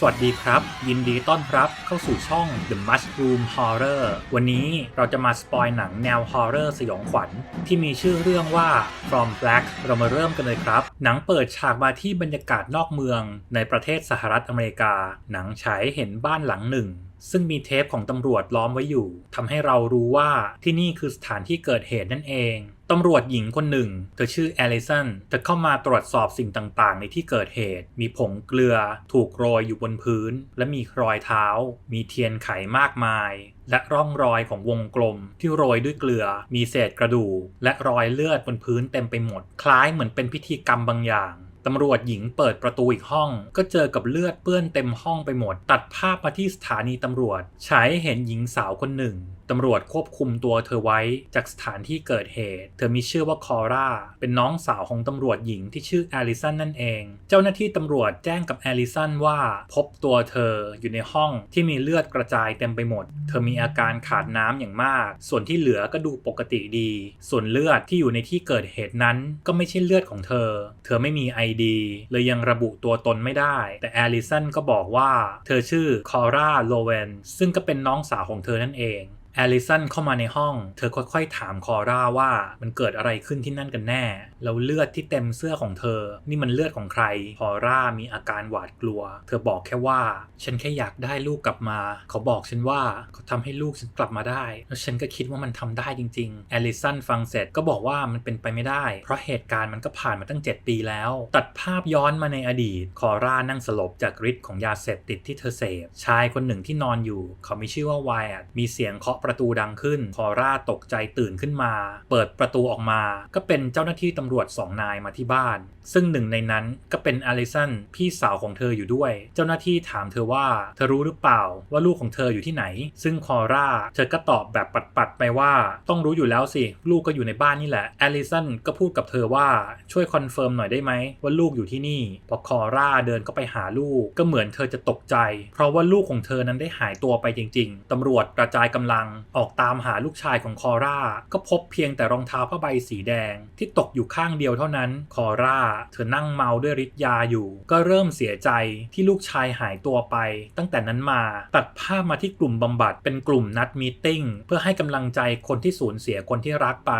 สวัสดีครับ ยินดีต้อนรับเข้าสู่ช่อง The Mushroom Horror วันนี้เราจะมาสปอยหนังแนวฮอร์เรอร์สยองขวัญ ที่มีชื่อเรื่องว่า From Black เรามาเริ่มกันเลยครับ หนังเปิดฉากมาที่บรรยากาศนอกเมืองในประเทศสหรัฐอเมริกา หนังฉายเห็นบ้านหลังหนึ่ง ซึ่งมีเทปของตำรวจล้อมไว้อยู่ทำให้เรารู้ว่าที่นี่คือสถานที่เกิดเหตุนั่นเองตำรวจหญิงคนหนึ่ง เธอชื่อแอลิสันเธอเข้ามาตรวจสอบสิ่งต่างๆ ในที่เกิดเหตุ มีผงเกลือ ถูกโรยอยู่บนพื้น และมีรอยเท้า มีเทียนไขมากมาย และร่องรอยของวงกลมที่โรยด้วยเกลือ มีเศษกระดูกและรอยเลือดบนพื้นเต็มไปหมด คล้ายเหมือนเป็นพิธีกรรมบางอย่าง ตำรวจหญิงเปิดประตูอีกห้อง ก็เจอกับเลือดเปื้อนเต็มห้องไปหมด ตัดภาพมาที่สถานีตำรวจ ฉายให้เห็นหญิงสาวคนหนึ่ง ตำรวจควบคุมตัวเธอไว้จากสถานที่เกิดเหตุ เธอมีชื่อว่าคอร่า เป็นน้องสาวของตำรวจหญิงที่ชื่อแอลิสันนั่นเอง เจ้าหน้าที่ตำรวจแจ้งกับแอลิสันว่าพบตัวเธออยู่ในห้องที่มีเลือดกระจายเต็มไปหมด เธอมีอาการขาดน้ำอย่างมาก ส่วนที่เหลือก็ดูปกติดี ส่วนเลือดที่อยู่ในที่เกิดเหตุนั้นก็ไม่ใช่เลือดของเธอ เธอไม่มี ID เลยยังระบุตัวตนไม่ได้ แต่แอลิสันก็บอกว่า เธอชื่อคอร่าโลเวนซึ่งก็เป็นน้องสาวของเธอนั่นเอง แอลิสันเข้ามาในห้อง เธอค่อยๆถามคอร่าว่ามันเกิดอะไรขึ้นที่นั่นกันแน่แล้วเลือดที่เต็มเสื้อของเธอ นี่มันเลือดของใครคอร่ามีอาการหวาดกลัว เธอบอกแค่ว่า ฉันแค่อยากได้ลูกกลับมา เขาบอกฉันว่าเขาทำให้ลูกฉันกลับมาได้ แล้วฉันก็คิดว่ามันทำได้จริงๆแอลิสันฟังเสร็จก็บอกว่ามันเป็นไปไม่ได้ เพราะเหตุการณ์มันก็ผ่านมาตั้ง 7 ปีแล้ว ตัดภาพย้อนมาในอดีต คอร่านั่งสลบจากฤทธิ์ของยาเสพติดที่เธอเสพ ชายคนหนึ่งที่นอนอยู่ เขามีชื่อว่าไวท์มีเสียงเคาะประตูดังขึ้น คอร่าตกใจตื่นขึ้นมา เปิดประตูออกมา ก็เป็นเจ้าหน้าที่ตำำรวจสองนายมาที่บ้าน ซึ่งหนึ่งในนั้นก็เป็นอลิสันพี่สาวของเธออยู่ด้วย เจ้าหน้าที่ถามเธอว่าเธอรู้หรือเปล่าว่าลูกของเธออยู่ที่ไหน ซึ่งคอร่าเธอก็ตอบแบบปัดๆไปว่า ต้องรู้อยู่แล้วสิ ลูกก็อยู่ในบ้านนี่แหละอลิสันก็พูดกับเธอว่าช่วยคอนเฟิร์มหน่อยได้ไหมว่าลูกอยู่ที่นี่ พอคอร่าเดินก็ไปหาลูกก็เหมือนเธอจะตกใจ เพราะว่าลูกของเธอนั้นได้หายตัวไปจริง ๆตำรวจกระจายกำลังออกตามหาลูกชายของคอร่าก็พบเพียงแต่รองเท้าผ้าใบสีแดงที่ตกอยู่ข้างเดียวเท่านั้น คอร่า เธอนั่งเมาด้วยฤทธิ์ยาอยู่ ก็เริ่มเสียใจที่ลูกชายหายตัวไป ตั้งแต่นั้นมาตัดภาพมาที่กลุ่มบำบัดเป็นกลุ่มนัดมีติ้งเพื่อให้กำลังใจคนที่สูญเสียคนที่รักไป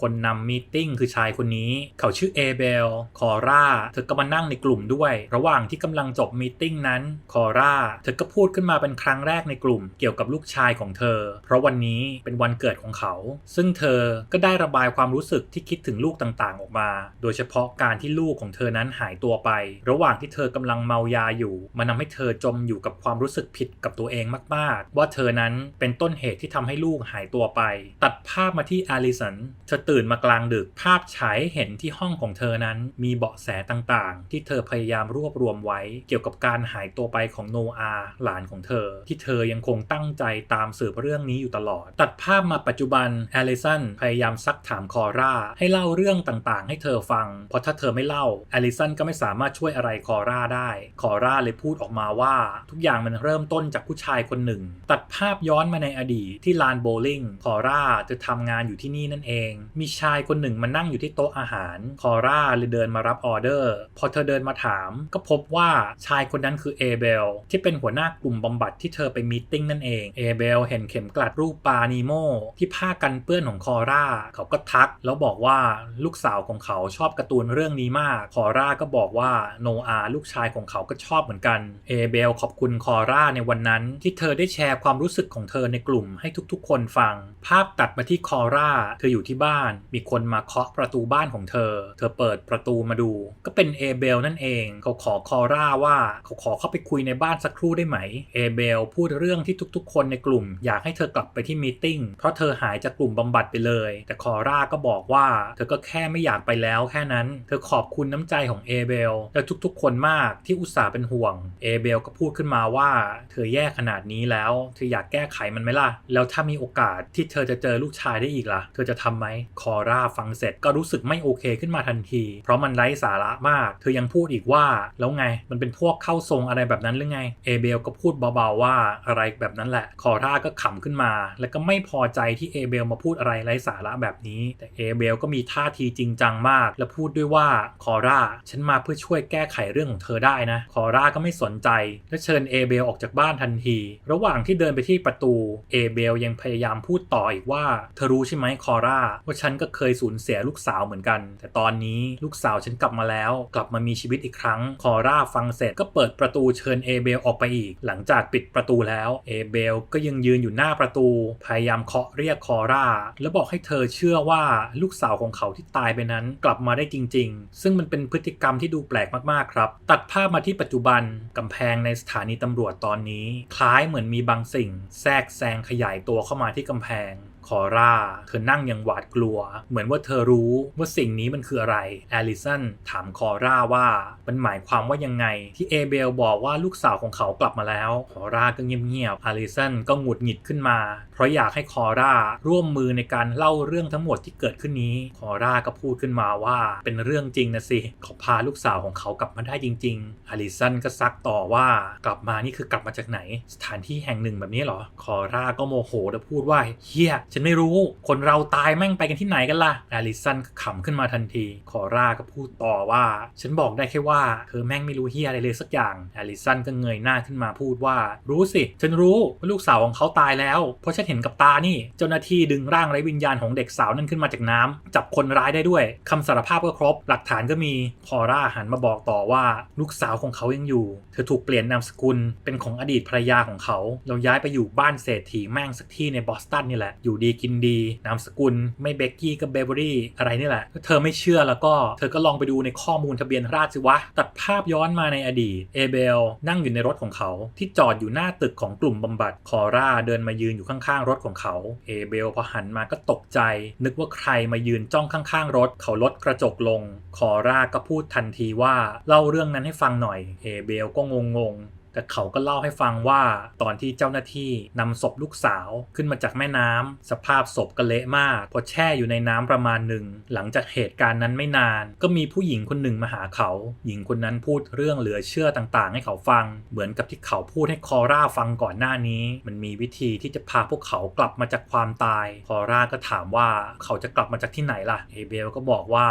คนนำมีติ้งคือชายคนนี้ เขาชื่อเอเบล คอร่า เธอก็มานั่งในกลุ่มด้วย ระหว่างที่กำลังจบมีตติ้งนั้น คอร่า เธอก็พูดขึ้นมาเป็นครั้งแรกในกลุ่มเกี่ยวกับลูกชายของเธอ เพราะวันนี้เป็นวันเกิดของเขา ซึ่งเธอก็ได้ระบายความรู้สึกที่คิดถึงลูกต่างๆออกมา โดยเฉพาะการที่ลูกของเธอนั้นหายตัวไป ระหว่างที่เธอกำลังเมายาอยู่ มันทาให้เธอจมอยู่กับความรู้สึกผิดกับตัวเองมาก ๆ ว่าเธอนั้นเป็นต้นเหตุที่ทำให้ลูกหายตัวไป ตัดภาพมาที่อลิสัน เธอตื่นมากลางดึก ภาพฉายเห็นที่ห้องของเธอนั้น มีเบาะแสต่าง ๆ ที่เธอพยายามรวบรวมไว้ เกี่ยวกับการหายตัวไปของโนอาหลานของเธอ ที่เธอยังคงตั้งใจตามสืบเรื่องนี้อยู่ตลอด ตัดภาพมาปัจจุบันอลิสันพยายามซักถามคอร่าให้เล่าเรื่องต่างๆ ให้เธอฟัง เพราะถ้าเธอไม่เล่าอลิสันก็ไม่สามารถช่วยอะไรคอร่าได้ คอร่าเลยพูดออกมาว่า ทุกอย่างมันเริ่มต้นจากผู้ชายคนหนึ่ง ตัดภาพย้อนมาในอดีตที่ลานโบว์ลิ่งคอร่าจะทำงานอยู่ที่นี่นั่นเอง มีชายคนหนึ่งมานั่งอยู่ที่โต๊ะอาหาร คอร่าเลยเดินมารับออเดอร์ พอเธอเดินมาถาม ก็พบว่าชายคนนั้นคือเอเบลที่เป็นหัวหน้ากลุ่มบำบัดที่เธอไปมีตติ้งนั่นเองเอเบลเห็นเข็มกลัดรูปปลานีโมที่ผ้ากันเปื้อนของคอร่าเขาก็ทักแล้วบอกว่าลูกสาวของเขาชอบการ์ตูนเรื่องนี้มาก คอร่าก็บอกว่าโนอาลูกชายของเขาก็ชอบเหมือนกัน เอเบลขอบคุณคอร่าในวันนั้น ที่เธอได้แชร์ความรู้สึกของเธอในกลุ่มให้ทุกๆ คนฟัง ภาพตัดมาที่คอร่า เธออยู่ที่บ้าน มีคนมาเคาะประตูบ้านของเธอ เธอเปิดประตูมาดู ก็เป็นเอเบลนั่นเอง เขาขอคอร่าว่าเขาขอเข้าไปคุยในบ้านสักครู่ได้ไหม เอเบลพูดเรื่องที่ทุกๆ คนในกลุ่ม อยากให้เธอกลับไปที่มีติ้งเพราะเธอหายจากกลุ่มบำบัดไปเลย แต่คอร่าก็บอกว่า เธอก็แค่ไม่อยากไปแล้วแค่นั้น เธอขอบคุณน้ำใจของเอเบลและทุกๆ คนมากที่อุตส่าห์เป็นห่วง เอเบลก็พูดขึ้นมาว่า เธอแย่ขนาดนี้แล้ว เธออยากแก้ไขมันไหมล่ะ แล้วถ้ามีโอกาสที่เธอจะเจอลูกชายได้อีกล่ะ เธอจะทำไหม คอร่าฟังเสร็จก็รู้สึกไม่โอเคขึ้นมาทันที เพราะมันไร้สาระมาก เธอยังพูดอีกว่า แล้วไง มันเป็นพวกเข้าทรงอะไรแบบนั้นหรือไง เอเบลก็พูดเบาๆว่าอะไรแบบนั้นแหละ คอร่าก็ขำขึ้นมา แล้วก็ไม่พอใจที่เอเบลมาพูดอะไรไร้สาระแบบนี้ แต่เอเบลก็มีท่าทีจริงจังจังมาก และพูดด้วยว่าคอร่าฉันมาเพื่อช่วยแก้ไขเรื่องของเธอได้นะ คอร่าก็ไม่สนใจ และเชิญเอเบลออกจากบ้านทันที ระหว่างที่เดินไปที่ประตูเอเบลยังพยายามพูดต่ออีกว่าเธอรู้ใช่ไหมคอร่าว่าฉันก็เคยสูญเสียลูกสาวเหมือนกัน แต่ตอนนี้ลูกสาวฉันกลับมาแล้ว กลับมามีชีวิตอีกครั้ง คอร่าฟังเสร็จก็เปิดประตูเชิญเอเบลออกไปอีก หลังจากปิดประตูแล้วเอเบลก็ยังยืนอยู่หน้าประตู พยายามเคาะเรียกคอร่า แล้วบอกให้เธอเชื่อว่าลูกสาวของเขาที่ตายไปนั้นกลับมาได้จริง ๆ ซึ่งมันเป็นพฤติกรรมที่ดูแปลกมากๆครับ ตัดภาพมาที่ปัจจุบันกำแพงในสถานีตำรวจตอนนี้ คล้ายเหมือนมีบางสิ่ง แทรกแซงขยายตัวเข้ามาที่กำแพงคอร่า เธอนั่งอย่างหวาดกลัว เหมือนว่าเธอรู้ว่าสิ่งนี้มันคืออะไร แอลิสันถามคอร่าว่ามันหมายความว่ายังไง ที่เอเบลบอกว่าลูกสาวของเขากลับมาแล้ว คอร่าก็เงียบๆแอลิสันก็หงุดหงิดขึ้นมาเพราะอยากให้คอร่าร่วมมือในการเล่าเรื่องทั้งหมดที่เกิดขึ้นนี้ คอร่าก็พูดขึ้นมาว่าเป็นเรื่องจริงนะสิเขาพาลูกสาวของเขากลับมาได้จริงๆอลิสันก็ซักต่อว่ากลับมานี่คือกลับมาจากไหน สถานที่แห่งหนึ่งแบบนี้เหรอ คอร่าก็โมโหและพูดว่าเฮียฉันไม่รู้คนเราตายแม่งไปกันที่ไหนกันล่ะอลิสันก็ขำขึ้นมาทันที คอร่าก็พูดต่อว่า ฉันบอกได้แค่ว่าเธอแม่งไม่รู้เฮียอะไรเลยสักอย่างอลิสันก็เงยหน้าขึ้นมาพูดว่า รู้สิ ฉันรู้ว่าลูกสาวของเขาตายแล้วเพราะฉันเห็นกับตานี่ เจ้าหน้าที่ดึงร่างไร้วิญญาณของเด็กสาวนั้นขึ้นมาจากน้ำจับคนร้ายได้ด้วยคำสารภาพก็ครบ หลักฐานก็มีคอร่าหันมาบอกต่อว่าลูกสาวของเขายังอยู่ เธอถูกเปลี่ยนนามสกุลเป็นของอดีตภรรยาของเขาเราย้ายไปอยู่บ้านเศรษฐีแม่งสักที่ในบอสตันนี่แหละ อยู่ดีกินดี นามสกุล ไม่เบกกี้กับเบเวอรี่อะไรนี่แหละเธอไม่เชื่อแล้วก็เธอก็ลองไปดูในข้อมูลทะเบียนราษฎรสิวะ ตัดภาพย้อนมาในอดีตเอเบลนั่งอยู่ในรถของเขา ที่จอดอยู่หน้าตึกของกลุ่มบำบัดคอร่าเดินมายืนอยู่ข้างๆรถของเขา เอเบลพอหันมาก็ตกใจ นึกว่าใครมายืนจ้องข้างๆรถ เขาลดกระจกลง คอร่าก็พูดทันทีว่าเล่าเรื่องนั้นให้ฟังหน่อย เอเบลก็งงๆ แต่เขาก็เล่าให้ฟังว่าตอนที่เจ้าหน้าที่นำศพลูกสาวขึ้นมาจากแม่น้ำสภาพศพก็เละมากพราะแช่อยู่ในน้ำประมาณหนึ่งหลังจากเหตุการณ์นั้นไม่นาน ก็มีผู้หญิงคนหนึ่งมาหาเขา หญิงคนนั้นพูดเรื่องเหลือเชื่อต่างๆ ให้เขาฟัง เหมือนกับที่เขาพูดให้คอร่าฟังก่อนหน้านี้ มันมีวิธีที่จะพาพวกเขากลับมาจากความตาย คอร่าก็ถามว่าเขาจะกลับมาจากที่ไหนล่ะเอเบลก็บอกว่า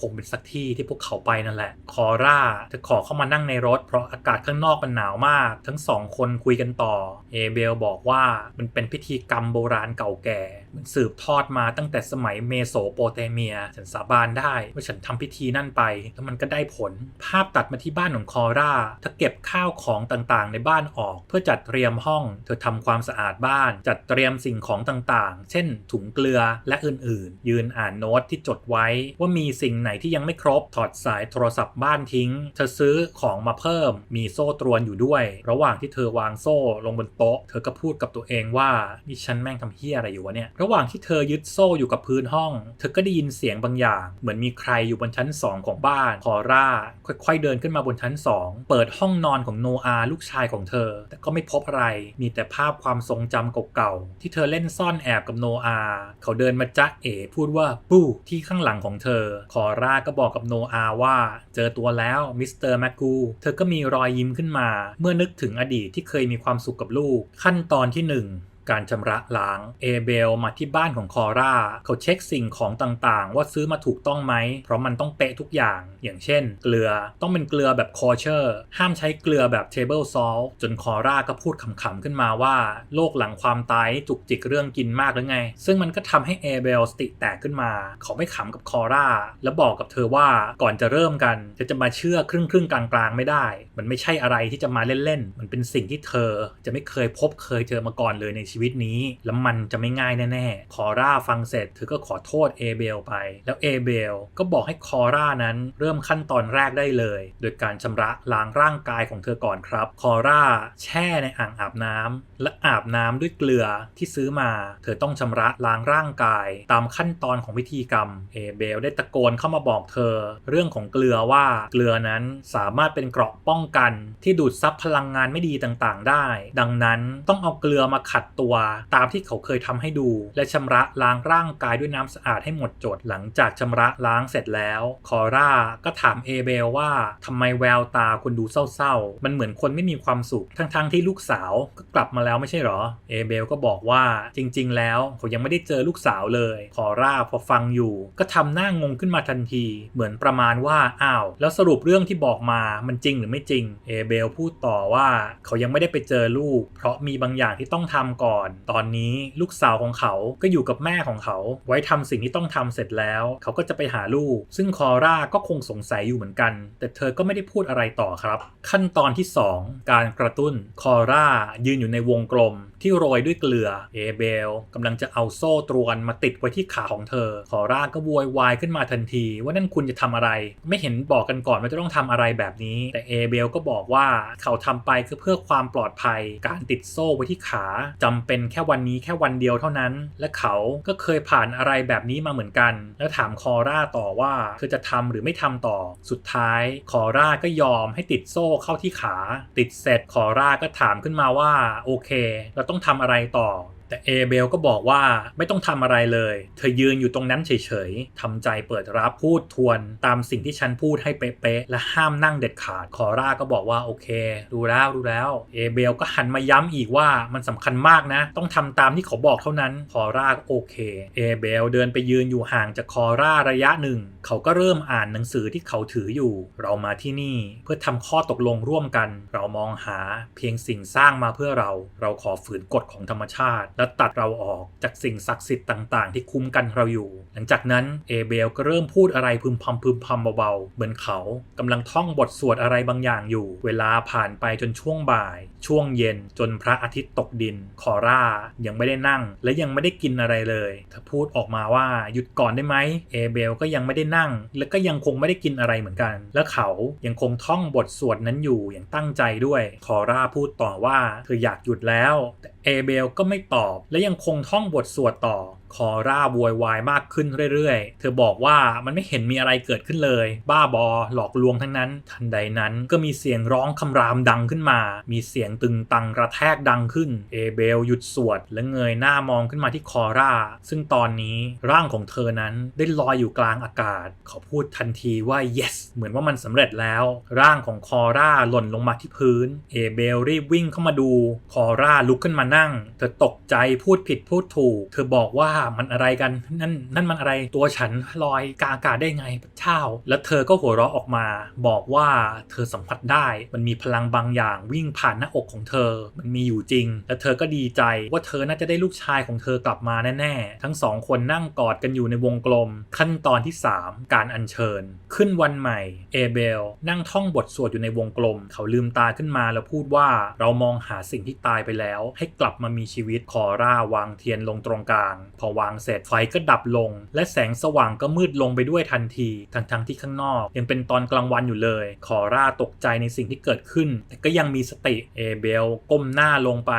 คงเป็นสักที่ที่พวกเขาไปนั่นแหละ คอร่าจะขอเข้ามานั่งในรถเพราะอากาศข้างนอกมันหนาวมากทั้งสองคนคุยกันต่อ เอเบลบอกว่ามันเป็นพิธีกรรมโบราณเก่าแก่มันสืบทอดมาตั้งแต่สมัยเมโสโปเตเมีย ฉันสาบานได้ว่าฉันทำพิธีนั่นไป แล้วมันก็ได้ผล ภาพตัดมาที่บ้านของคอร่าเธอเก็บข้าวของต่างๆ ในบ้านออก เพื่อจัดเตรียมห้อง เธอทำความสะอาดบ้าน จัดเตรียมสิ่งของต่างๆ เช่น ถุงเกลือและอื่นๆ ยืนอ่านโน้ตที่จดไว้ ว่ามีสิ่งไหนที่ยังไม่ครบ ถอดสายโทรศัพท์บ้านทิ้ง เธอซื้อของมาเพิ่ม มีโซ่ตรวนอยู่ด้วย ระหว่างที่เธอวางโซ่ลงบนโต๊ะ เธอก็พูดกับตัวเองว่านี่ฉันแม่งทำเฮี้ยอะไรอยู่วะเนี่ยระหว่างที่เธอยึดโซ่อยู่กับพื้นห้อง เธอก็ได้ยินเสียงบางอย่าง เหมือนมีใครอยู่บนชั้น 2 ของบ้านคอร่า ค่อยๆ เดินขึ้นมาบนชั้น 2 เปิดห้องนอนของโนอาลูกชายของเธอ แต่ก็ไม่พบอะไร มีแต่ภาพความทรงจำเก่าๆ ที่เธอเล่นซ่อนแอบกับโนอา เขาเดินมาจ้าเอ๋พูดว่าปู้ที่ข้างหลังของเธอ คอร่าก็บอกกับโนอาว่า เจอตัวแล้วมิสเตอร์แมกกูเธอก็มีรอยยิ้มขึ้นมา เมื่อนึกถึงอดีตที่เคยมีความสุขกับลูก ขั้นตอนที่หนึ่ง การชำระล้าง เอเบลมาที่บ้านของคอร่าเขาเช็คสิ่งของต่างๆ ว่าซื้อมาถูกต้องไหม เพราะมันต้องเป๊ะทุกอย่าง อย่างเช่น เกลือต้องเป็นเกลือแบบคอเชอร์ ห้ามใช้เกลือแบบเทเบิลซอลจนคอร่าก็พูดขำๆขึ้นมาว่า โลกหลังความตายจุกจิกเรื่องกินมากหรือไง ซึ่งมันก็ทำให้เอเบลสติแตกขึ้นมา เขาไม่ขำกับคอร่าแล้วบอกกับเธอว่าก่อนจะเริ่มกันเธอจะมาเชื่อครึ่งๆกลางๆไม่ได้ มันไม่ใช่อะไรที่จะมาเล่นๆ มันเป็นสิ่งที่เธอจะไม่เคยพบเคยเจอมาก่อนเลยในชีวิตนี้ แล้วมันจะไม่ง่ายแน่ๆ คอร่าฟังเสร็จเธอก็ขอโทษเอเบลไป แล้วเอเบลก็บอกให้คอร่านั้นเริ่มขั้นตอนแรกได้เลย โดยการชำระล้างร่างกายของเธอก่อนครับ คอร่าแช่ในอ่างอาบน้ำและอาบน้ำด้วยเกลือที่ซื้อมา เธอต้องชำระล้างร่างกาย ตามขั้นตอนของพิธีกรรม เอเบลได้ตะโกนเข้ามาบอกเธอ เรื่องของเกลือว่าเกลือนั้นสามารถเป็นเกราะป้องกัน ที่ดูดซับพลังงานไม่ดีต่างๆ ได้ ดังนั้นต้องเอาเกลือมาขัดตัว ตามที่เขาเคยทำให้ดู และชำระล้างร่างกายด้วยน้ำสะอาดให้หมดจดหลังจากชำระล้างเสร็จแล้ว คอร่าก็ถามเอเบลว่าทำไมแววตาคุณดูเศร้าๆ มันเหมือนคนไม่มีความสุข ทั้งๆที่ลูกสาวก็กลับมาแล้วไม่ใช่หรอ เอเบลก็บอกว่าจริง ๆ แล้วเขายังไม่ได้เจอลูกสาวเลย คอร่าพอฟังอยู่ ก็ทำหน้างงขึ้นมาทันที เหมือนประมาณว่าอ้าว แล้วสรุปเรื่องที่บอกมามันจริงหรือไม่จริงเอเบลพูดต่อว่าเขายังไม่ได้ไปเจอลูก เพราะมีบางอย่างที่ต้องทำก่อน ตอนนี้ลูกสาวของเขาก็อยู่กับแม่ของเขา ไว้ทำสิ่งที่ต้องทำเสร็จแล้ว เขาก็จะไปหาลูก ซึ่งคอร่าก็คงสงสัยอยู่เหมือนกัน แต่เธอก็ไม่ได้พูดอะไรต่อครับ ขั้นตอนที่ 2 การกระตุ้นคอร่ายืนอยู่ในวงกลมที่โรยด้วยเกลือ เอเบลกำลังจะเอาโซ่ตรวนมาติดไว้ที่ขาของเธอคอร่าก็โวยวายขึ้นมาทันที ว่านั่นคุณจะทำอะไร ไม่เห็นบอกกันก่อนว่าจะต้องทำอะไรแบบนี้ แต่เอเบลก็บอกว่าเขาทำไปคือเพื่อความปลอดภัย การติดโซ่ไว้ที่ขาจำเป็นแค่วันนี้แค่วันเดียวเท่านั้น และเขาก็เคยผ่านอะไรแบบนี้มาเหมือนกัน แล้วถามคอร่าต่อว่าเธอจะทำหรือไม่ทำต่อ สุดท้ายคอร่าก็ยอมให้ติดโซ่เข้าที่ขา ติดเสร็จคอร่าก็ถามขึ้นมาว่าโอเคเราต้องทำอะไรต่อ แต่เอเบลก็บอกว่าไม่ต้องทำอะไรเลย เธอยืนอยู่ตรงนั้นเฉยๆทำใจเปิดรับพูดทวนตามสิ่งที่ฉันพูดให้เป๊ะๆและห้ามนั่งเด็ดขาดคอร่าก็บอกว่าโอเครู้แล้วรู้แล้วเอเบลก็หันมาย้ำอีกว่ามันสำคัญมากนะ ต้องทำตามที่เขาบอกเท่านั้นคอร่าก็โอเคเอเบลเดินไปยืนอยู่ห่างจากคอร่าระยะหนึ่ง เขาก็เริ่มอ่านหนังสือที่เขาถืออยู่ เรามาที่นี่เพื่อทำข้อตกลงร่วมกัน เรามองหาเพียงสิ่งสร้างมาเพื่อเรา เราขอฝืนกฎของธรรมชาติและตัดเราออกจากสิ่งศักดิ์สิทธิ์ต่าง ๆ ที่คุ้มกันเราอยู่ ลังจากนั้นเอเบลก็เริ่มพูดอะไรพึมพำพึมพำเบาๆ เหมือนเขากำลังท่องบทสวดอะไรบางอย่างอยู่ เวลาผ่านไปจนช่วงบ่าย ช่วงเย็นจนพระอาทิตย์ตกดิน คอร่ายังไม่ได้นั่ง และยังไม่ได้กินอะไรเลยเธอพูดออกมาว่าหยุดก่อนได้ไหมเอเบลก็ยังไม่ได้นั่ง และก็ยังคงไม่ได้กินอะไรเหมือนกัน และเขายังคงท่องบทสวดนั้นอยู่อย่างตั้งใจด้วย คอร่าพูดต่อว่าเธออยากหยุดแล้ว แต่เอเบลก็ไม่ตอบและยังคงท่องบทสวดต่อ คอร่าโวยวายมากขึ้นเรื่อยๆ เธอบอกว่ามันไม่เห็นมีอะไรเกิดขึ้นเลย บ้าบอหลอกลวงทั้งนั้น ทันใดนั้นก็มีเสียงร้องคำรามดังขึ้นมา มีเสียงตึงตังกระแทกดังขึ้น เอเบลหยุดสวด และเงยหน้ามองขึ้นมาที่คอร่า ซึ่งตอนนี้ร่างของเธอนั้นได้ลอยอยู่กลางอากาศ เขาพูดทันทีว่า yes เหมือนว่ามันสำเร็จแล้ว ร่างของคอร่าหล่นลงมาที่พื้น เอเบลรีบวิ่งเข้ามาดู คอร่าลุกขึ้นมานั่ง เธอตกใจพูดผิดพูดถูก เธอบอกว่ามันอะไรกัน นั่นนั่นมันอะไรตัวฉันลอยกาอากาศได้ไงเจ้าแล้วเธอก็หัวเราะออกมา บอกว่าเธอสัมผัสได้ มันมีพลังบางอย่างวิ่งผ่านหน้าอกของเธอ มันมีอยู่จริง และเธอก็ดีใจว่าเธอน่าจะได้ลูกชายของเธอกลับมาแน่ๆ ทั้งสองคนนั่งกอดกันอยู่ในวงกลม ขั้นตอนที่ 3 การอัญเชิญ ขึ้นวันใหม่ เอเบล นั่งท่องบทสวดอยู่ในวงกลม เขาลืมตาขึ้นมาแล้วพูดว่าเรามองหาสิ่งที่ตายไปแล้ว ให้กลับมามีชีวิต คอร่าวางเทียนลงตรงกลาง พอวางเสร็จไฟก็ดับลง และแสงสว่างก็มืดลงไปด้วยทันที ทั้งๆที่ข้างนอก ยังเป็นตอนกลางวันอยู่เลย คอร่าตกใจในสิ่งที่เกิดขึ้น แต่ก็ยังมีสติเอเบลก้มหน้าลงไป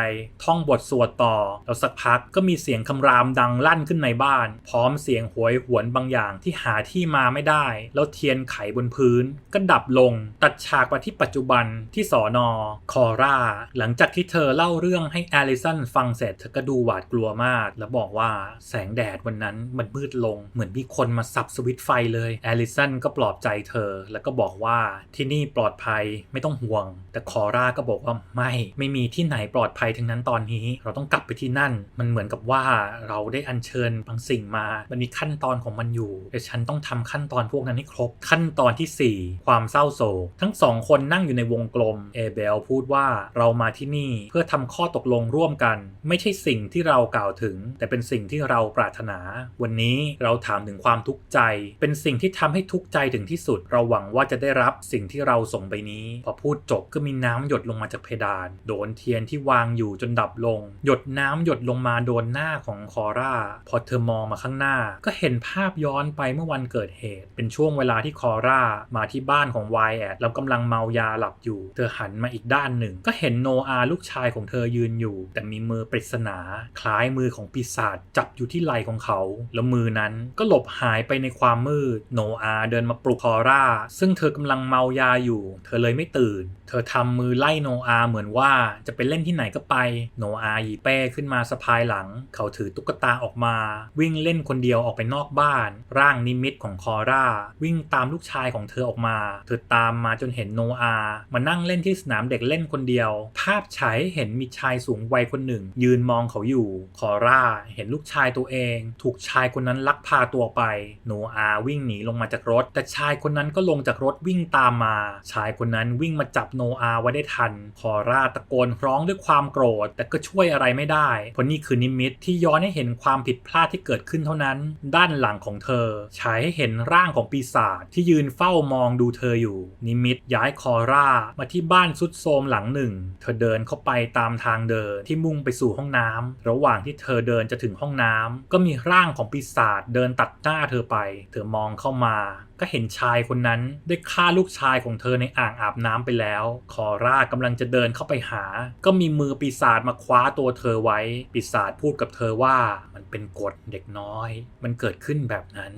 ท่องบทสวดต่อ แล้วสักพักก็มีเสียงคำรามดังลั่นขึ้นในบ้าน พร้อมเสียงหวยหวนบางอย่างที่หาที่มาไม่ได้ แล้วเทียนไขบนพื้น ก็ดับลง ตัดฉากมาที่ปัจจุบันที่สอนอคอร่า หลังจากที่เธอเล่าเรื่องให้แอลิสันฟังเสร็จเธอก็ดูหวาดกลัวมาก แล้วบอกว่าแสงแดดวันนั้นมันมืดลงเหมือนมีคนมาสับสวิตไฟเลยแอลิสันก็ปลอบใจเธอ แล้วก็บอกว่าที่นี่ปลอดภัยไม่ต้องห่วง แต่คอร่าก็บอกว่าไม่ไม่มีที่ไหนปลอดภัยทั้งนั้นตอนนี้ เราต้องกลับไปที่นั่น มันเหมือนกับว่าเราได้อัญเชิญบางสิ่งมา มันมีขั้นตอนของมันอยู่แต่ฉันต้องทำขั้นตอนพวกนั้นให้ครบ ขั้นตอนทีสี่ 4 ความเศร้าโศกทั้งสองคนนั่งอยู่ในวงกลมเอเบลพูดว่าเรามาที่นี่เพื่อทำข้อตกลงร่วมกัน ไม่ใช่สิ่งที่เรากล่าวถึง แต่เป็นสิ่งที่เราปรารถนา วันนี้เราถามถึงความทุกข์ใจ เป็นสิ่งที่ทำให้ทุกข์ใจถึงที่สุด เราหวังว่าจะได้รับสิ่งที่เราส่งไปนี้ พอพูดจบก็มีน้ำหยดลงมาจากเพดาน โดนเทียนที่วางอยู่จนดับลง หยดน้ำหยดลงมาโดนหน้าของคอร่า พอเธอมองมาข้างหน้า ก็เห็นภาพย้อนไปเมื่อวันเกิดเหตุ เป็นช่วงเวลาที่คอร่ามาที่บ้านของวายแอดแล้วกำลังเมายาหลับอยู่ เธอหันมาอีกด้านหนึ่ง ก็เห็นโนอาลูกชายของเธอยืนอยู่ แต่มีมือปริศนา คล้ายมือของปีศาจจับอยู่ที่ไหล่ของเขา แล้วมือนั้นก็หลบหายไปในความมืด โนอาเดินมาปลุกคอร่า ซึ่งเธอกำลังเมายาอยู่ เธอเลยไม่ตื่น เธอทำมือไล่โนอาเหมือนว่าจะไปเล่นที่ไหนก็ไป โนอาหยิบเป้ขึ้นมาสะพายหลัง เขาถือตุ๊กตาออกมา วิ่งเล่นคนเดียวออกไปนอกบ้าน ร่างนิมิตของคอร่า วิ่งตามลูกชายของเธอออกมา เธอตามมาจนเห็นโนอามานั่งเล่นที่สนามเด็กเล่นคนเดียว ภาพฉายเห็นมีชายสูงวัยคนหนึ่ง ยืนมองเขาอยู่ คอร่าเห็นลูกชายตัวเอง ถูกชายคนนั้นลักพาตัวไป โนอาวิ่งหนีลงมาจากรถ แต่ชายคนนั้นก็ลงจากรถวิ่งตามมา ชายคนนั้นวิ่งมาจับโนอาไว้ได้ทัน คอร่าตะโกนร้องด้วยความโกรธ แต่ก็ช่วยอะไรไม่ได้เพราะนี่คือนิมิตที่ย้อนให้เห็นความผิดพลาดที่เกิดขึ้นเท่านั้น ด้านหลังของเธอฉายให้เห็นร่างของปีศาจที่ยืนเฝ้ามองดูเธออยู่ นิมิตย้ายคอร่ามาที่บ้านสุดโทมหลังหนึ่ง เธอเดินเข้าไปตามทางเดินที่มุ่งไปสู่ห้องน้ำระหว่างที่เธอเดินจะถึงห้องน้ำก็มีร่างของปีศาจเดินตัดหน้าเธอไป เธอมองเข้ามา ก็เห็นชายคนนั้นได้ฆ่าลูกชายของเธอในอ่างอาบน้ำไปแล้ว คอร่ากำลังจะเดินเข้าไปหา ก็มีมือปีศาจมาคว้าตัวเธอไว้ ปีศาจพูดกับเธอว่ามันเป็นกฎเด็กน้อย มันเกิดขึ้นแบบนั้น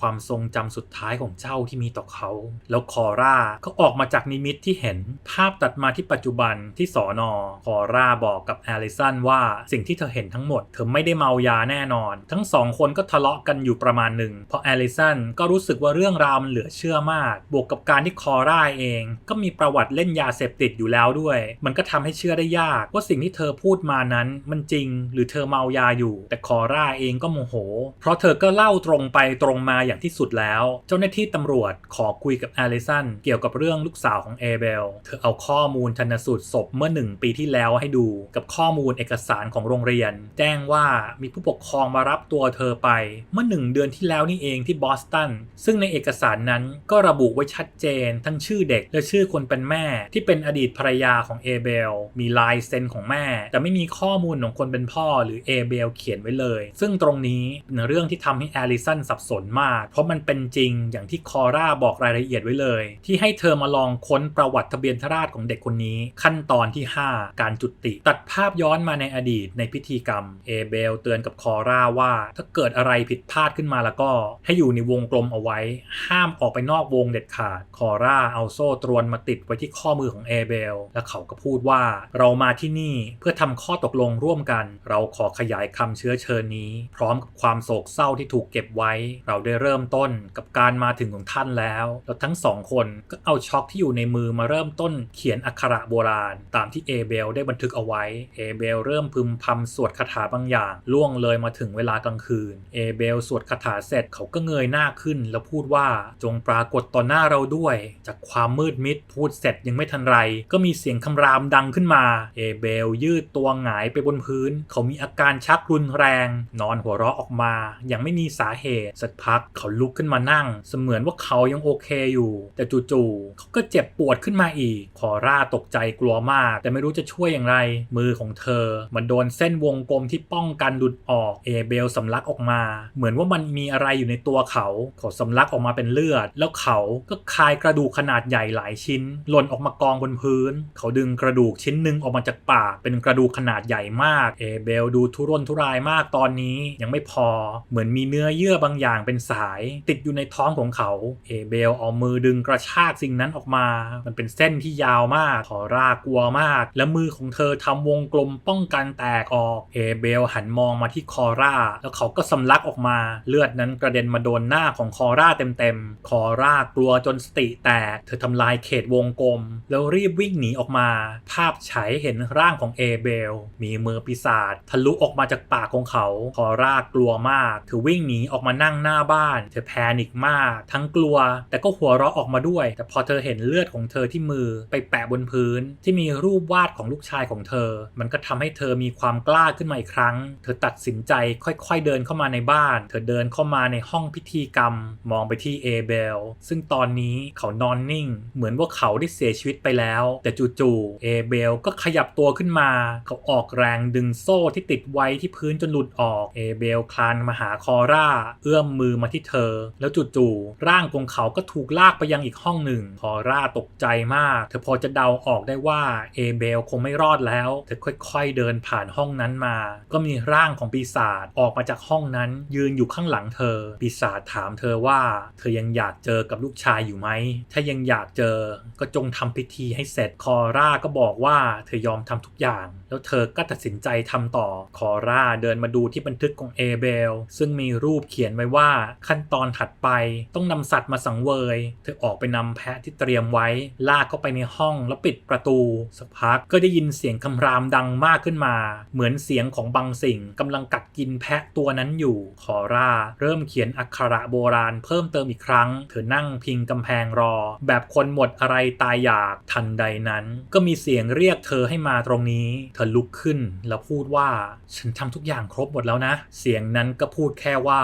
ความทรงจำสุดท้ายของเจ้าที่มีต่อเขา แล้วคอร่าก็ออกมาจากนิมิตที่เห็นภาพตัดมาที่ปัจจุบันที่สอนอคอร่าบอกกับแอลิสันว่าสิ่งที่เธอเห็นทั้งหมดเธอไม่ได้เมายาแน่นอน ทั้งสองคนก็ทะเลาะกันอยู่ประมาณหนึ่งเพราะแอลิสันก็รู้สึกว่าเรื่องราวมันเหลือเชื่อมาก บวกกับการที่คอร่าเอง ก็มีประวัติเล่นยาเสพติดอยู่แล้วด้วย มันก็ทำให้เชื่อได้ยาก ว่าสิ่งที่เธอพูดมานั้นมันจริง หรือเธอเมายาอยู่ แต่คอร่าเองก็โมโห เพราะเธอก็เล่าตรงไปตรงมาอย่างที่สุดแล้ว เจ้าหน้าที่ตำรวจขอคุยกับแอลิสันเกี่ยวกับเรื่องลูกสาวของเอเบล เธอเอาข้อมูลชันสูตรศพเมื่อหนึ่งปีที่แล้วให้ดู กับข้อมูลเอกสารของโรงเรียน แจ้งว่ามีผู้ปกครองมารับตัวเธอไป เมื่อหนึ่งเดือนที่แล้วนี่เองที่บอสตัน ซึ่งในเอกสารนั้นก็ระบุไว้ชัดเจน ทั้งชื่อเด็กและชื่อคนเป็นแม่ ที่เป็นอดีตภรรยาของเอเบล มีลายเซ็นของแม่ แต่ไม่มีข้อมูลของคนเป็นพ่อหรือเอเบลเขียนไว้เลย ซึ่งตรงนี้เป็นเรื่องที่ทำให้แอลิสันสับสนมากเพราะมันเป็นจริงอย่างที่คอร่าบอกรายละเอียดไว้เลย ที่ให้เธอมาลองค้นประวัติทะเบียนราษฎรของเด็กคนนี้ ขั้นตอนที่ 5 การจุติ ตัดภาพย้อนมาในอดีตในพิธีกรรม เอเบลเตือนกับคอร่าว่า ถ้าเกิดอะไรผิดพลาดขึ้นมาแล้วก็ ให้อยู่ในวงกลมเอาไว้ ห้ามออกไปนอกวงเด็ดขาด คอร่าเอาโซ่ตรวนมาติดไว้ที่ข้อมือของเอเบลและเขาก็พูดว่า เรามาที่นี่เพื่อทำข้อตกลงร่วมกัน เราขอขยายคำเชื้อเชิญนี้ พร้อมกับความโศกเศร้าที่ถูกเก็บไว้ เราได้เริ่มต้นกับการมาถึงของท่านแล้ว แล้วทั้งสองคนก็เอาช็อกที่อยู่ในมือมาเริ่มต้นเขียนอักขระโบราณ ตามที่เอเบลได้บันทึกเอาไว้ เอเบลเริ่มพึมพำสวดคาถาบางอย่าง ล่วงเลยมาถึงเวลากลางคืน เอเบลสวดคาถาเสร็จเขาก็เงยหน้าขึ้น แล้วพูดว่าจงปรากฏต่อหน้าเราด้วย จากความมืดมิดพูดเสร็จยังไม่ทันไร ก็มีเสียงคำรามดังขึ้นมา เอเบลยืดตัวหงายไปบนพื้น เขามีอาการชักรุนแรง นอนหัวเราะออกมา อย่างไม่มีสาเหตุสักพักเขาลุกขึ้นมานั่ง เสมือนว่าเขายังโอเคอยู่ แต่จู่ๆเขาก็เจ็บปวดขึ้นมาอีก คอร่าตกใจกลัวมาก แต่ไม่รู้จะช่วยอย่างไร มือของเธอ มันโดนเส้นวงกลมที่ป้องกันหลุดออก เอเบลสำลักออกมา เหมือนว่ามันมีอะไรอยู่ในตัวเขาเขาสำลักออกมาเป็นเลือด แล้วเขาก็คายกระดูกขนาดใหญ่หลายชิ้น หล่นออกมากองบนพื้น เขาดึงกระดูกชิ้นหนึ่งออกมาจากปากเป็นกระดูกขนาดใหญ่มาก เอเบลดูทุรนทุรายมากตอนนี้ยังไม่พอ เหมือนมีเนื้อเยื่อบางอย่างเป็นสายติดอยู่ในท้องของเขา เอเบลเอามือดึงกระชากสิ่งนั้นออกมา มันเป็นเส้นที่ยาวมากขอรากลัวมาก และมือของเธอทำวงกลมป้องกันแตกออกเอเบลหันมองมาที่คอร่า แล้วเขาก็สำลักออกมา เลือดนั้นกระเด็นมาโดนหน้าของคอร่าเต็มๆ คอร่ากลัวจนสติแตก เธอทำลายเขตวงกลม แล้วรีบวิ่งหนีออกมา ภาพฉายเห็นร่างของเอเบล มีมือปีศาจทะลุออกมาจากปากของเขา คอร่ากลัวมากเธอวิ่งหนีออกมานั่งหน้าบ้านเธอแพนิคมาก ทั้งกลัว แต่ก็หัวเราะออกมาด้วย แต่พอเธอเห็นเลือดของเธอที่มือไปแปะบนพื้น ที่มีรูปวาดของลูกชายของเธอ มันก็ทำให้เธอมีความกล้าขึ้นมาอีกครั้ง เธอตัดสินใจค่อยๆเดินเข้ามาในบ้าน เธอเดินเข้ามาในห้องพิธีกรรม มองไปที่เอเบลซึ่งตอนนี้เขานอนนิ่ง เหมือนว่าเขาได้เสียชีวิตไปแล้ว แต่จู่ๆเอเบลก็ขยับตัวขึ้นมา เขาออกแรงดึงโซ่ที่ติดไว้ที่พื้นจนหลุดออกเอเบลคลานมาหาคอร่า เอื้อมมือมาที่เธอ แล้วจู่ๆร่างของเขาก็ถูกลากไปยังอีกห้องหนึ่งคอร่าตกใจมาก เธอพอจะเดาออกได้ว่าเอเบลคงไม่รอดแล้ว เธอค่อยๆเดินผ่านห้องนั้นมา ก็มีร่างของปีศาจออกมาจากห้องนั้น ยืนอยู่ข้างหลังเธอ ปีศาจถามเธอว่า เธอยังอยากเจอกับลูกชายอยู่ไหม ถ้ายังอยากเจอ ก็จงทำพิธีให้เสร็จ คอร่าก็บอกว่าเธอยอมทำทุกอย่าง แล้วเธอก็ตัดสินใจทำต่อ คอร่าเดินมาดูที่บันทึกของเอเบล ซึ่งมีรูปเขียนไว้ว่าขั้นตอนถัดไปต้องนำสัตว์มาสังเวย เธอออกไปนำแพะที่เตรียมไว้ ลากเข้าไปในห้องแล้วปิดประตู สักพักก็ได้ยินเสียงคำรามดังมากขึ้นมา เหมือนเสียงของบางสิ่งกำลังกัดกินแพะตัวนั้นอยู่ คอร่า เริ่มเขียนอักขระโบราณเพิ่มเติมอีกครั้ง เธอนั่งพิงกำแพงรอ แบบคนหมดอะไรตายอยากทันใดนั้น ก็มีเสียงเรียกเธอให้มาตรงนี้ เธอลุกขึ้นแล้วพูดว่า ฉันทำทุกอย่างครบหมดแล้วนะ เสียงนั้นก็พูดแค่ว่า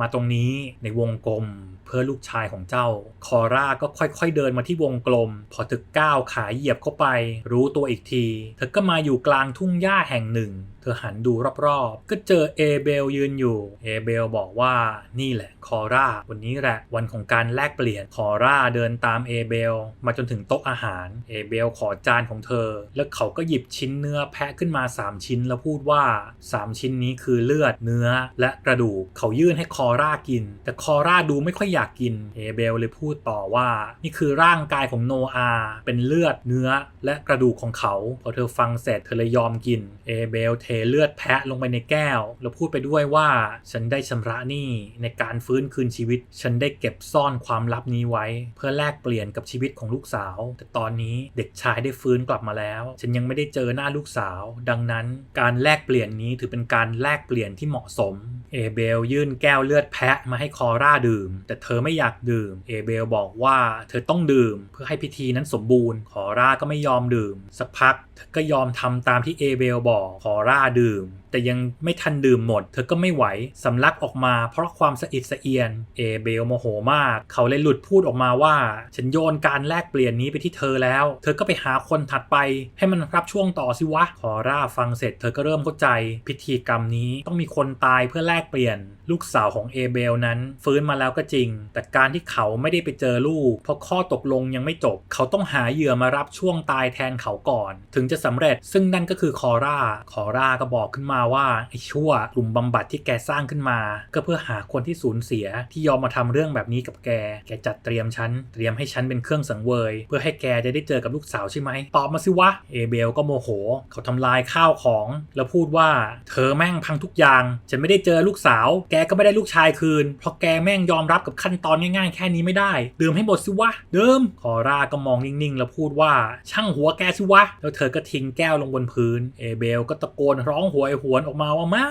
มาตรงนี้ในวงกลมเพื่อลูกชายของเจ้า คอร่าก็ค่อยๆเดินมาที่วงกลม พอเธอก้าวขาเหยียบเข้าไป รู้ตัวอีกที เธอก็มาอยู่กลางทุ่งหญ้าแห่งหนึ่ง เธอหันดูรอบๆ ก็เจอเอเบลยืนอยู่ เอเบลบอกว่านี่แหละคอร่าวันนี้แหละวันของการแลกเปลี่ยนคอร่าเดินตามเอเบลมาจนถึงโต๊ะอาหาร เอเบลขอจานของเธอ แล้วเขาก็หยิบชิ้นเนื้อแพะขึ้นมา 3 ชิ้นแล้วพูดว่า 3 ชิ้นนี้คือเลือดเนื้อและกระดูกเขายื่นให้คอร่ากิน แต่คอร่าดูไม่ค่อยอยากกินเอเบลเลยพูดต่อว่า นี่คือร่างกายของโนอาเป็นเลือดเนื้อและกระดูกของเขาพอเธอฟังเสร็จเธอเลยยอมกินเอเบลเทเลือดแพะลงไปในแก้ว แล้วพูดไปด้วยว่าฉันได้ชำระหนี้ในการฟื้นคืนชีวิต ฉันได้เก็บซ่อนความลับนี้ไว้ เพื่อแลกเปลี่ยนกับชีวิตของลูกสาว แต่ตอนนี้เด็กชายได้ฟื้นกลับมาแล้ว ฉันยังไม่ได้เจอหน้าลูกสาว ดังนั้นการแลกเปลี่ยนนี้ถือเป็นการแลกเปลี่ยนที่เหมาะสม เอเบลยื่นแก้วเลือดแพะมาให้คอร่าดื่ม แต่เธอไม่อยากดื่ม เอเบลบอกว่าเธอต้องดื่ม เพื่อให้พิธีนั้นสมบูรณ์ คอร่าก็ไม่ยอมดื่ม สักพักเธอก็ยอมทำตามที่เอเบลบอก คอร่าาดื่ม แต่ยังไม่ทันดื่มหมด เธอก็ไม่ไหวสำลักออกมาเพราะความสะอิดสะเอียน เอเบลโมโหมาก เขาเลยหลุดพูดออกมาว่า ฉันโยนการแลกเปลี่ยนนี้ไปที่เธอแล้ว เธอก็ไปหาคนถัดไป ให้มันรับช่วงต่อสิวะคอร่าฟังเสร็จ เธอก็เริ่มเข้าใจ พิธีกรรมนี้ต้องมีคนตายเพื่อแลกเปลี่ยน ลูกสาวของเอเบลนั้น ฟื้นมาแล้วก็จริง แต่การที่เขาไม่ได้ไปเจอลูก เพราะข้อตกลงยังไม่จบ เขาต้องหาเหยื่อมารับช่วงตายแทนเขาก่อน ถึงจะสำเร็จ ซึ่งนั่นก็คือคอร่าคอร่าก็บอกขึ้นมาว่าไอ้ชั่วกลุ่มบำบัดที่แกสร้างขึ้นมา ก็เพื่อหาคนที่สูญเสียที่ยอมมาทำเรื่องแบบนี้กับแก แกจัดเตรียมฉัน เตรียมให้ฉันเป็นเครื่องสังเวย เพื่อให้แกจะได้เจอกับลูกสาวใช่ไหม ตอบมาสิวะ เอเบลก็โมโห เขาทำลายข้าวของ แล้วพูดว่า เธอแม่งพังทุกอย่าง ฉันไม่ได้เจอลูกสาว แกก็ไม่ได้ลูกชายคืน เพราะแกแม่งยอมรับกับขั้นตอนง่ายๆ แค่นี้ไม่ได้ เดื่มให้หมดสิวะ เดื่มคอร่าก็มองนิ่งๆ แล้วพูดว่า ช่างหัวแกสิวะ แล้วเธอก็ทิ้งแก้วลงบนพื้น เอเบลก็ตะโกนร้องหวยหววนออกมาว่าไม่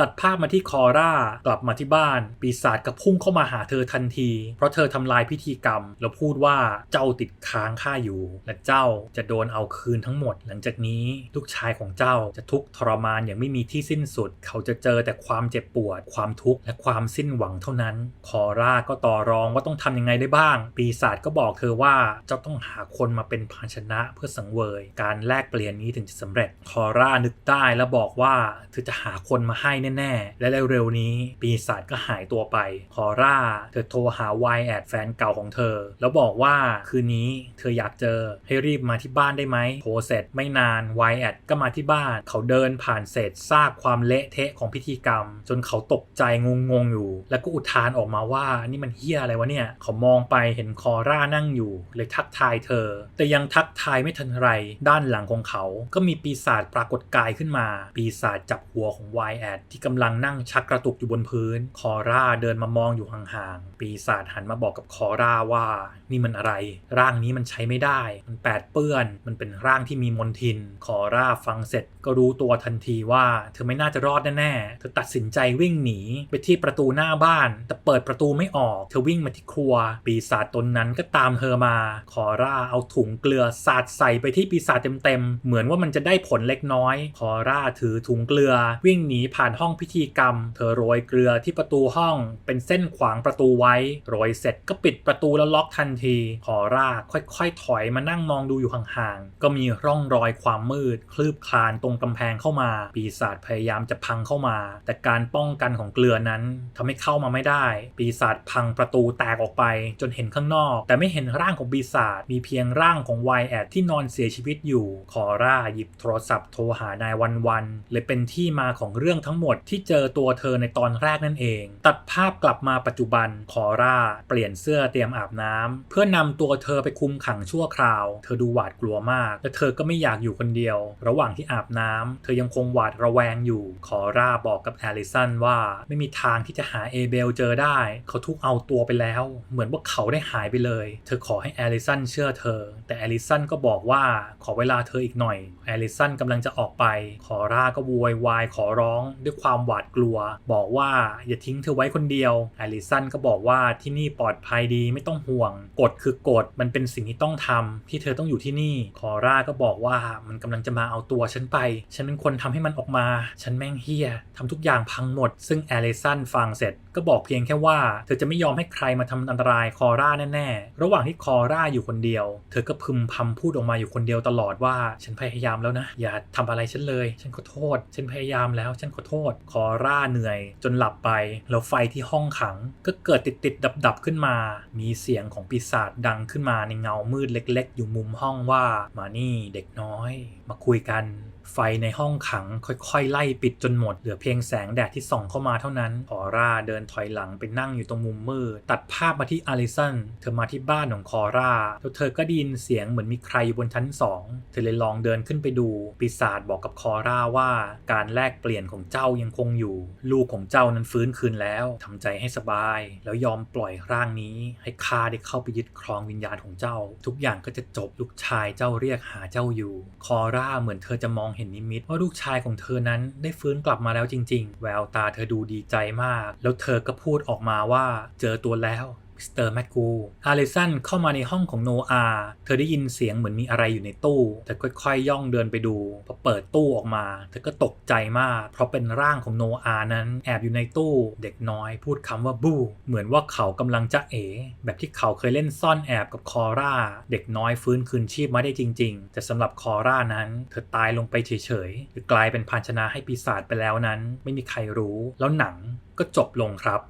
ตัดภาพมาที่คอร่ากลับมาที่บ้าน ปีศาจก็พุ่งเข้ามาหาเธอทันที เพราะเธอทำลายพิธีกรรม แล้วพูดว่าเจ้าติดค้างข้าอยู่ และเจ้าจะโดนเอาคืนทั้งหมด หลังจากนี้ลูกชายของเจ้าจะทุกข์ทรมานอย่างไม่มีที่สิ้นสุด เขาจะเจอแต่ความเจ็บปวด ความทุกข์และความสิ้นหวังเท่านั้น คอร่าก็ต่อรองว่าต้องทำยังไงได้บ้าง ปีศาจก็บอกเธอว่าเจ้าต้องหาคนมาเป็นภาชนะเพื่อสังเวย การแลกเปลี่ยนนี้ถึงจะสำเร็จ คอร่านึกได้แล้วบอกว่าเธอจะหาคนมาให้แน่ ๆ และเร็วๆนี้ ปีศาจก็หายตัวไป คอร่า เธอโทรหาไวแอดแฟนเก่าของเธอ แล้วบอกว่าคืนนี้เธออยากเจอให้รีบมาที่บ้านได้ไหมโทรเสร็จไม่นานไวแอดก็มาที่บ้าน เขาเดินผ่านเศษซากความเละเทะของพิธีกรรม จนเขาตกใจงงๆอยู่ แล้วก็อุทานออกมาว่านี่มันเฮี้ยอะไรวะเนี่ยเขามองไปเห็นคอร่านั่งอยู่ เลยทักทายเธอ แต่ยังทักทายไม่ทันไร ด้านหลังของเขาก็มีปีศาจปรากฏกายขึ้นมาปีศาจจับหัวของไวแอดที่กำลังนั่งชักกระตุกอยู่บนพื้น คอร่าเดินมามองอยู่ห่างๆ ปีศาจหันมาบอกกับคอร่าว่า นี่มันอะไร ร่างนี้มันใช้ไม่ได้ มันแปดเปื้อน มันเป็นร่างที่มีมนทิน คอร่าฟังเสร็จก็รู้ตัวทันทีว่าเธอไม่น่าจะรอดแน่ๆ เธอตัดสินใจวิ่งหนีไปที่ประตูหน้าบ้าน แต่เปิดประตูไม่ออก เธอวิ่งมาที่ครัว ปีศาจตนนั้นก็ตามเธอมา คอร่าเอาถุงเกลือสาดใส่ไปที่ปีศาจเต็มๆ เหมือนว่ามันจะได้ผลเล็กน้อย คอร่าถือถุงถุงเกลือ วิ่งหนีผ่านห้องพิธีกรรม เธอโรยเกลือที่ประตูห้อง เป็นเส้นขวางประตูไว้ โรยเสร็จก็ปิดประตูแล้วล็อกทันทีคอร่าค่อยๆ ถอยมานั่งมองดูอยู่ห่างๆ ก็มีร่องรอยความมืด คลืบคลานตรงกำแพงเข้ามา ปีศาจพยายามจะพังเข้ามา แต่การป้องกันของเกลือนั้นทำให้เข้ามาไม่ได้ ปีศาจพังประตูแตกออกไป จนเห็นข้างนอก แต่ไม่เห็นร่างของปีศาจมีเพียงร่างของวายแอดที่นอนเสียชีวิตอยู่คอร่าหยิบโทรศัพท์โทรหานายวันวันเลยเป็นที่มาของเรื่องทั้งหมดที่เจอตัวเธอในตอนแรกนั่นเอง ตัดภาพกลับมาปัจจุบันคอร่า เปลี่ยนเสื้อเตรียมอาบน้ำเพื่อนำตัวเธอไปคุมขังชั่วคราว เธอดูหวาดกลัวมาก และเธอก็ไม่อยากอยู่คนเดียว ระหว่างที่อาบน้ำเธอยังคงหวาดระแวงอยู่คอร่าบอกกับแอลิสันว่าไม่มีทางที่จะหาเอเบลเจอได้ เขาทุกเอาตัวไปแล้ว เหมือนว่าเขาได้หายไปเลย เธอขอให้แอลิสันเชื่อเธอ แต่แอลิสันก็บอกว่าขอเวลาเธออีกหน่อยแอลิสันกำลังจะออกไป คอร่าก็โวยวายขอร้องด้วยความหวาดกลัว บอกว่าอย่าทิ้งเธอไว้คนเดียวแอลิสันก็บอกว่าที่นี่ปลอดภัยดีไม่ต้องห่วงกฎคือกฎมันเป็นสิ่งที่ต้องทำที่เธอต้องอยู่ที่นี่คอร่าก็บอกว่ามันกำลังจะมาเอาตัวฉันไป ฉันเป็นคนทำให้มันออกมา ฉันแม่งเฮียทำทุกอย่างพังหมด ซึ่งแอลิสันฟังเสร็จ ก็บอกเพียงแค่ว่า เธอจะไม่ยอมให้ใครมาทำอันตรายคอร่าแน่ๆ ระหว่างที่คอร่าอยู่คนเดียว เธอก็พึมพำพูดออกมาอยู่คนเดียวตลอดว่า ฉันพยายามแล้วนะ อย่าทำอะไรฉันเลย ฉันขอโทษฉันพยายามแล้ว ฉันขอโทษ ขอร่าเหนื่อย จนหลับไป แล้วไฟที่ห้องขัง ก็เกิดติดติดดับดับขึ้นมา มีเสียงของปีศาจดังขึ้นมาในเงามืดเล็ก ๆ อยู่มุมห้องว่า มานี่เด็กน้อย มาคุยกัน ไฟในห้องขังค่อยๆ ไล่ปิดจนหมด เหลือเพียงแสงแดดที่ส่องเข้ามาเท่านั้นคอร่าเดินถอยหลังไปนั่งอยู่ตรงมุมมืด ตัดภาพมาที่อาริสัน เธอมาที่บ้านของคอร่า แล้วเธอก็ได้ยินเสียงเหมือนมีใครอยู่บนชั้นสอง เธอเลยลองเดินขึ้นไปดู ปีศาจบอกกับคอร่าว่า การแลกเปลี่ยนของเจ้ายังคงอยู่ ลูกของเจ้านั้นฟื้นคืนแล้วทำใจให้สบาย แล้วยอมปล่อยร่างนี้ ให้ข้าได้เข้าไปยึดครองวิญญาณของเจ้า ทุกอย่างก็จะจบลูกชายเจ้าเรียกหาเจ้าอยู่ คอร่าเหมือนเธอจะมองเห็นนิมิตว่าลูกชายของเธอนั้นได้ฟื้นกลับมาแล้วจริง ๆ แววตาเธอดูดีใจมาก แล้วเธอก็พูดออกมาว่าเจอตัวแล้ว มิสเตอร์แมกกูอาริสันเข้ามาในห้องของโนอาเธอได้ยินเสียงเหมือนมีอะไรอยู่ในตู้เธอค่อยๆย่องเดินไปดูพอเปิดตู้ออกมา เธอก็ตกใจมาก เพราะเป็นร่างของโนอานั้นแอบอยู่ในตู้เด็กน้อยพูดคำว่าบูเหมือนว่าเขากำลังจะเอ๋แบบที่เขาเคยเล่นซ่อนแอบกับคอร่า เด็กน้อยฟื้นคืนชีพมาได้จริง ๆ แต่สำหรับคอร่านั้น เธอตายลงไปเฉยๆหรือกลายเป็นภาชนะให้ปีศาจไปแล้วนั้น ไม่มีใครรู้แล้วหนังก็จบลงครับ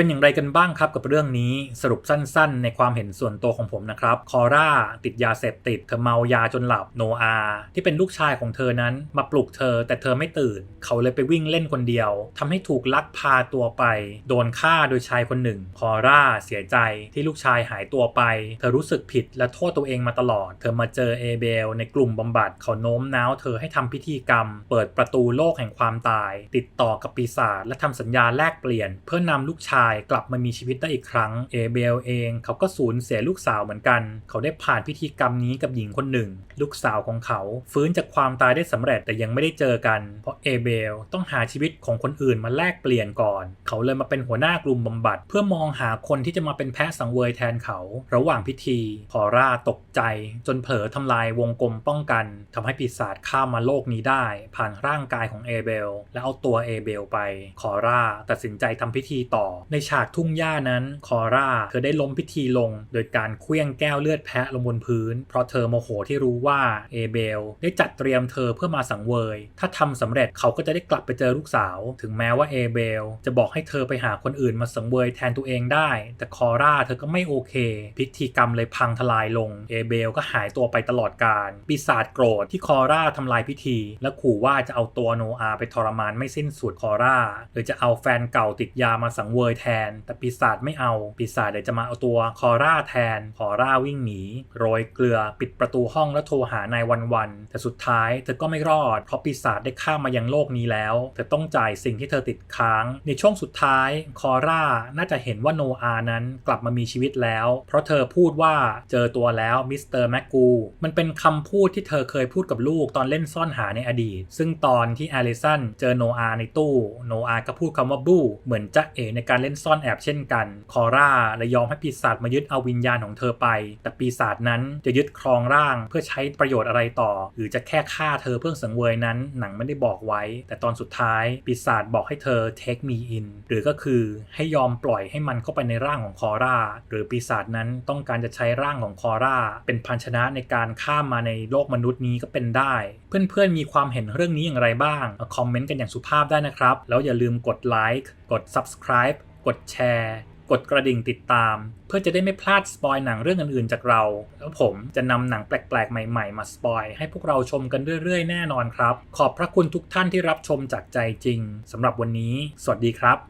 เป็นอย่างไรกันบ้างครับกับเรื่องนี้สรุปสั้นๆ ในความเห็นส่วนตัวของผมนะครับ คอร่าติดยาเสพติดเธอเมายาจนหลับโนอาที่เป็นลูกชายของเธอนั้นมาปลุกเธอ แต่เธอไม่ตื่น เขาเลยไปวิ่งเล่นคนเดียวทำให้ถูกลักพาตัวไป โดนฆ่าโดยชายคนหนึ่ง คอร่าเสียใจที่ลูกชายหายตัวไป เธอรู้สึกผิดและโทษตัวเองมาตลอด เธอมาเจอเอเบลในกลุ่มบำบัดเขาโน้มน้าวเธอให้ทำพิธีกรรม เปิดประตูโลกแห่งความตาย ติดต่อกับปีศาจและทำสัญญาแลกเปลี่ยน เพื่อนำลูกชายกลับมามีชีวิตได้อีกครั้ง เอเบลเองเขาก็สูญเสียลูกสาวเหมือนกัน เขาได้ผ่านพิธีกรรมนี้กับหญิงคนหนึ่ง ลูกสาวของเขา ฟื้นจากความตายได้สำเร็จแต่ยังไม่ได้เจอกัน เพราะเอเบลต้องหาชีวิตของคนอื่นมาแลกเปลี่ยนก่อน เขาเลยมาเป็นหัวหน้ากลุ่มบำบัด เพื่อมองหาคนที่จะมาเป็นแพะสังเวยแทนเขา ระหว่างพิธีพอร่าตกใจ จนเผลอทำลายวงกลมป้องกันทำให้ปีศาจข้ามมาโลกนี้ได้ ผ่านร่างกายของเอเบลและเอาตัวเอเบลไปคอร่าตัดสินใจทำพิธีต่อในฉากทุ่งหญ้านั้นคอร่าเธอได้ล้มพิธีลง โดยการเคลื่องแก้วเลือดแพะลงบนพื้น เพราะเธอโมโหที่รู้ว่าเอเบลได้จัดเตรียมเธอเพื่อมาสังเวย ถ้าทำสำเร็จเขาก็จะได้กลับไปเจอลูกสาว ถึงแม้ว่าเอเบลจะบอกให้เธอไปหาคนอื่นมาสังเวยแทนตัวเองได้ แต่คอร่าเธอก็ไม่โอเค พิธีกรรมเลยพังทลายลงเอเบลก็หายตัวไปตลอดกาลปีศาจโกรธที่คอร่าทำลายพิธี และขู่ว่าจะเอาตัวโนอาไปทรมานไม่สิ้นสุดคอร่าหรือจะเอาแฟนเก่าติดยามาสังเวยแทน แต่ปีศาจไม่เอา ปีศาจเดี๋ยวจะมาเอาตัวคอร่าแทน คอร่าวิ่งหนี โรยเกลือปิดประตูห้องแล้วโทรหานายวันวันแต่สุดท้ายเธอก็ไม่รอด เพราะปีศาจได้ข้ามมายังโลกนี้แล้ว เธอต้องจ่ายสิ่งที่เธอติดค้าง ในช่วงสุดท้าย คอร่าน่าจะเห็นว่าโนอานั้นกลับมามีชีวิตแล้ว เพราะเธอพูดว่าเจอตัวแล้วมิสเตอร์แมกกูมันเป็นคำพูดที่เธอเคยพูดกับลูกตอนเล่นซ่อนหาในอดีต ซึ่งตอนที่อลิสันเจอโนอาในตู้ โนอาก็พูดคำว่าบูเหมือนจะเอในการเล่นล่นซ่อนแอบเช่นกัน คอร่าเลยยอมให้ปีศาจมายึดเอาวิญญาณของเธอไป แต่ปีศาจนั้นจะยึดครองร่างเพื่อใช้ประโยชน์อะไรต่อ หรือจะแค่ฆ่าเธอเพื่อสังเวยนั้น หนังไม่ได้บอกไว้ แต่ตอนสุดท้ายปีศาจบอกให้เธอ take me in หรือก็คือให้ยอมปล่อยให้มันเข้าไปในร่างของคอร่า หรือปีศาจนั้นต้องการจะใช้ร่างของคอร่า เป็นพันชนะในการข้ามมาในโลกมนุษย์นี้ก็เป็นได้ เพื่อนๆมีความเห็นเรื่องนี้อย่างไรบ้างคอมเมนต์กันอย่างสุภาพได้นะครับ แล้วอย่าลืมกดไลค์ กด subscribe กดแชร์ กดกระดิ่งติดตาม เพื่อจะได้ไม่พลาดสปอยหนังเรื่องอื่นๆจากเรา แล้วผมจะนำหนังแปลกๆ ใหม่ๆ มาสปอยให้พวกเราชมกันเรื่อยๆ แน่นอนครับ ขอบพระคุณทุกท่านที่รับชมจากใจจริงสำหรับวันนี้ สวัสดีครับ